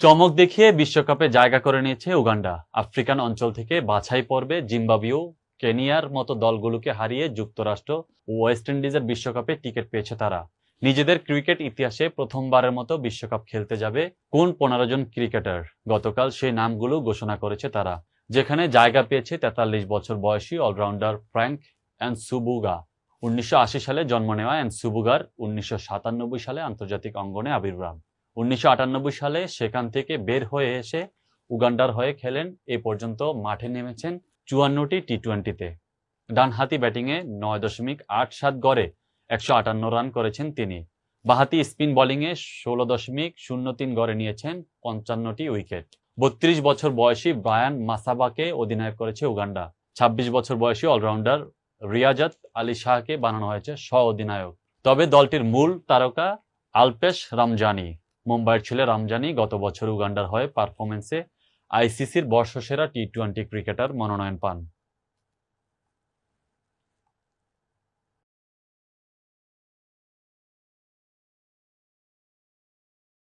চমক দেখিয়ে বিশ্বকাপে জায়গা করে নিয়েছে উগান্ডা। আফ্রিকান অঞ্চল থেকে বাছাই পর্বে জিম্বাবিও কেনিয়ার মতো দলগুলোকে হারিয়ে যুক্তরাষ্ট্র ও ওয়েস্ট ইন্ডিজের বিশ্বকাপে টিকিট পেয়েছে তারা। নিজেদের ক্রিকেট ইতিহাসে প্রথমবারের মতো বিশ্বকাপ খেলতে যাবে কোন পনেরো জন ক্রিকেটার? গতকাল সেই নামগুলো ঘোষণা করেছে তারা, যেখানে জায়গা পেয়েছে তেতাল্লিশ বছর বয়সী অলরাউন্ডার ফ্র্যাঙ্ক অ্যানসুবুগা। উনিশশো সালে জন্ম নেওয়া অ্যানসুবুগার, উনিশশো সালে আন্তর্জাতিক অঙ্গনে আবির্ভাব। উনিশশো আটানব্বই সালে সেখান থেকে বের হয়ে এসে উগান্ডার হয়ে খেলেন। এ পর্যন্ত মাঠে নেমেছেন চুয়ান্নটি টি টোয়েন্টিতে ডানহাতি ব্যাটিংয়ে নয় দশমিক আট সাত গড়ে একশো আটান্ন রান করেছেন তিনি। বাহাতি স্পিন বোলিংয়ে ষোলো দশমিক শূন্য তিন গড়ে নিয়েছেন পঞ্চান্নটি উইকেট। বত্রিশ বছর বয়সী ব্রায়ান মাসাবাকে অধিনায়ক করেছে উগান্ডা। ছাব্বিশ বছর বয়সী অলরাউন্ডার রিয়াজাত আলী শাহকে বানানো হয়েছে স্ব অধিনায়ক তবে দলটির মূল তারকা আলপেশ রামজানি। মুম্বাইয়ের ছেলে রামজানি গত বছর উগান্ডার হয়ে পারফরমেন্সে আইসিসির বর্ষসেরা টি টোয়েন্টি ক্রিকেটার মনোনয়ন পান।